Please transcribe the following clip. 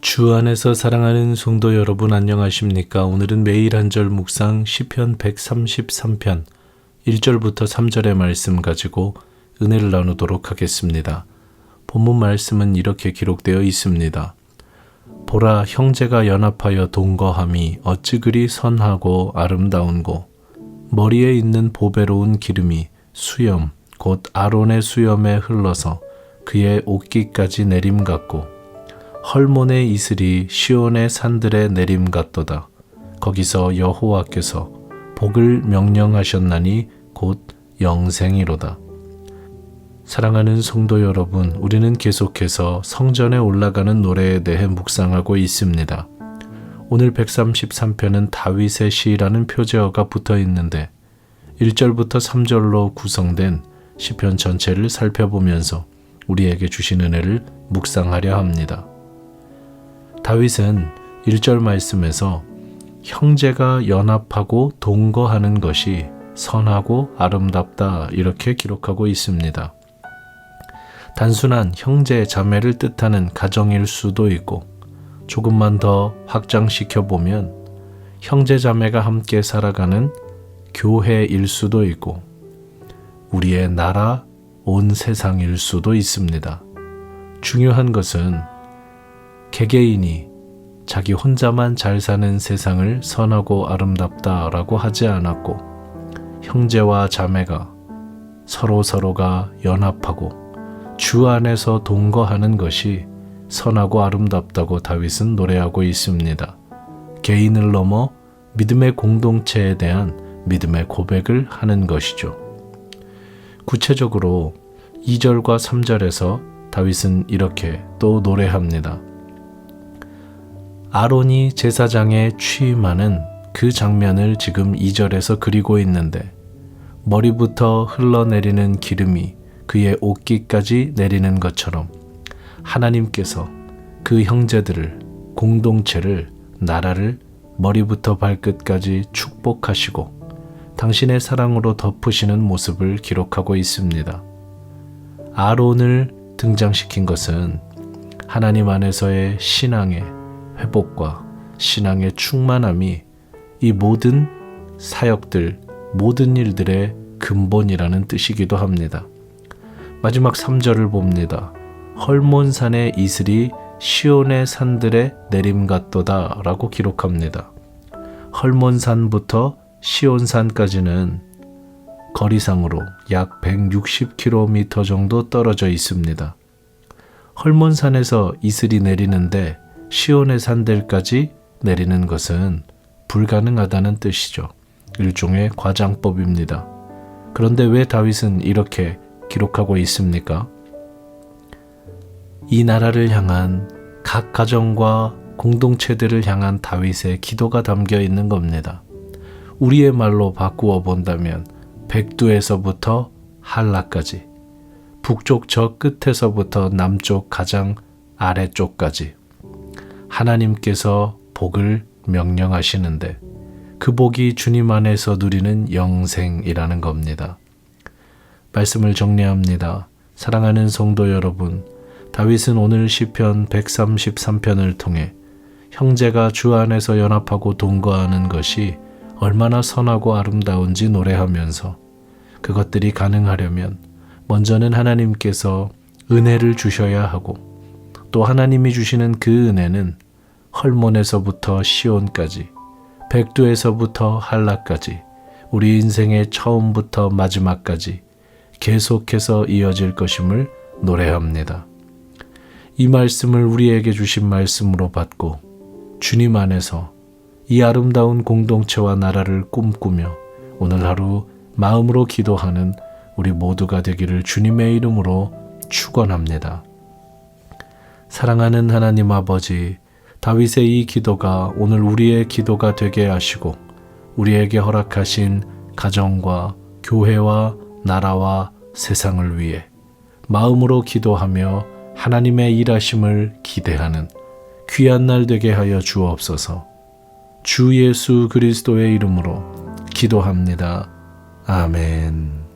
주 안에서 사랑하는 성도 여러분 안녕하십니까? 오늘은 매일 한 절 묵상 시편 133편 1절부터 3절의 말씀 가지고 은혜를 나누도록 하겠습니다. 본문 말씀은 이렇게 기록되어 있습니다. 보라 형제가 연합하여 동거함이 어찌 그리 선하고 아름다운고 머리에 있는 보배로운 기름이 수염 곧 아론의 수염에 흘러서 그의 옷깃까지 내림 같고 헐몬의 이슬이 시온의 산들에 내림 같도다. 거기서 여호와께서 복을 명령하셨나니 곧 영생이로다. 사랑하는 성도 여러분, 우리는 계속해서 성전에 올라가는 노래에 대해 묵상하고 있습니다. 오늘 133편은 다윗의 시라는 표제어가 붙어 있는데 1절부터 3절로 구성된 시편 전체를 살펴보면서 우리에게 주신 은혜를 묵상하려 합니다. 다윗은 1절 말씀에서 형제가 연합하고 동거하는 것이 선하고 아름답다 이렇게 기록하고 있습니다. 단순한 형제 자매를 뜻하는 가정일 수도 있고 조금만 더 확장시켜 보면 형제 자매가 함께 살아가는 교회일 수도 있고 우리의 나라 온 세상일 수도 있습니다. 중요한 것은 개개인이 자기 혼자만 잘 사는 세상을 선하고 아름답다라고 하지 않았고 형제와 자매가 서로 서로가 연합하고 주 안에서 동거하는 것이 선하고 아름답다고 다윗은 노래하고 있습니다. 개인을 넘어 믿음의 공동체에 대한 믿음의 고백을 하는 것이죠. 구체적으로 2절과 3절에서 다윗은 이렇게 또 노래합니다. 아론이 제사장에 취임하는 그 장면을 지금 2절에서 그리고 있는데 머리부터 흘러내리는 기름이 그의 옷깃까지 내리는 것처럼 하나님께서 그 형제들을 공동체를 나라를 머리부터 발끝까지 축복하시고 당신의 사랑으로 덮으시는 모습을 기록하고 있습니다. 아론을 등장시킨 것은 하나님 안에서의 신앙의 회복과 신앙의 충만함이 이 모든 사역들, 모든 일들의 근본이라는 뜻이기도 합니다. 마지막 3절을 봅니다. 헐몬산의 이슬이 시온의 산들에 내림 같도다 라고 기록합니다. 헐몬산부터 시온산까지는 거리상으로 약 160km 정도 떨어져 있습니다. 헐몬산에서 이슬이 내리는데 시온의 산들까지 내리는 것은 불가능하다는 뜻이죠. 일종의 과장법입니다. 그런데 왜 다윗은 이렇게 기록하고 있습니까? 이 나라를 향한 각 가정과 공동체들을 향한 다윗의 기도가 담겨 있는 겁니다. 우리의 말로 바꾸어 본다면 백두에서부터 한라까지, 북쪽 저 끝에서부터 남쪽 가장 아래쪽까지 하나님께서 복을 명령하시는데 그 복이 주님 안에서 누리는 영생이라는 겁니다. 말씀을 정리합니다. 사랑하는 성도 여러분, 다윗은 오늘 시편 133편을 통해 형제가 주 안에서 연합하고 동거하는 것이 얼마나 선하고 아름다운지 노래하면서 그것들이 가능하려면 먼저는 하나님께서 은혜를 주셔야 하고 또 하나님이 주시는 그 은혜는 헐몬에서부터 시온까지 백두에서부터 한라까지 우리 인생의 처음부터 마지막까지 계속해서 이어질 것임을 노래합니다. 이 말씀을 우리에게 주신 말씀으로 받고 주님 안에서 이 아름다운 공동체와 나라를 꿈꾸며 오늘 하루 마음으로 기도하는 우리 모두가 되기를 주님의 이름으로 축원합니다. 사랑하는 하나님 아버지, 다윗의 이 기도가 오늘 우리의 기도가 되게 하시고 우리에게 허락하신 가정과 교회와 나라와 세상을 위해 마음으로 기도하며 하나님의 일하심을 기대하는 귀한 날 되게 하여 주옵소서. 주 예수 그리스도의 이름으로 기도합니다. 아멘.